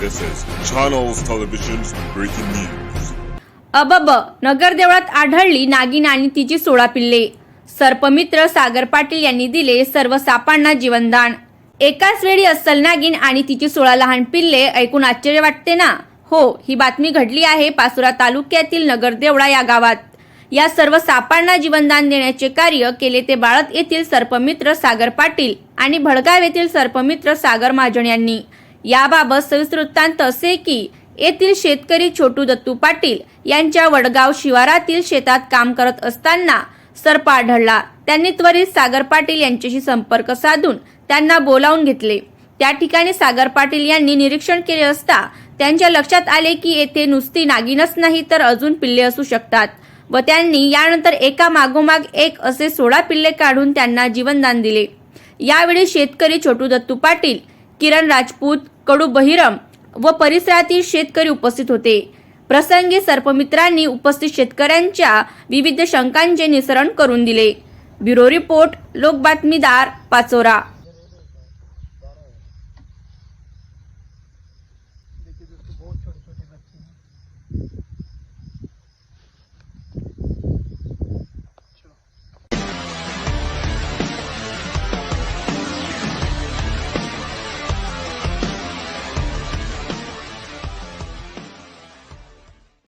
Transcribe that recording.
This is Channels Television's breaking news. अबब नगरदेवळात आढळली नागिन आणि तिची सोळा पिल्ले. सर्पमित्र सागर पाटील यांनी दिले सर्व सापांना जीवनदान. एकाच वेळी अस्सल नागिन आणि तिची सोळा लहान पिल्ले ऐकून आश्चर्य वाटते ना? हो ही बातमी घडली आहे पाचोरा तालुक्यातील नगरदेवळा या गावात. या सर्व सापांना जीवनदान देण्याचे कार्य केले ते बाळत येथील सर्पमित्र सागर पाटील आणि भडगाव येथील सर्पमित्र सागर महाजन यांनी. याबाबत सविस्तर वृत्तांत असे की येथील शेतकरी छोटू दत्तू पाटील यांच्या वडगाव शिवारातील शेतात काम करत असताना सर्प आढळला. त्यांनी त्वरित सागर पाटील यांच्याशी संपर्क साधून त्यांना बोलावून घेतले. त्या ठिकाणी सागर पाटील यांनी निरीक्षण केले असता त्यांच्या लक्षात आले की येथे नुसती नागिनच नाही तर अजून पिल्ले असू शकतात व त्यांनी यानंतर एका मागोमाग एक असे सोळा पिल्ले काढून त्यांना जीवनदान दिले. यावेळी शेतकरी छोटू दत्तू पाटील किरण राजपूत कडू बहिरम व परिसरातील शेतकरी उपस्थित होते. प्रसंगी सर्पमित्रांनी उपस्थित शेतकऱ्यांच्या विविध शंकांचे निसरण करून दिले. ब्युरो रिपोर्ट लोक बातमीदार पाचोरा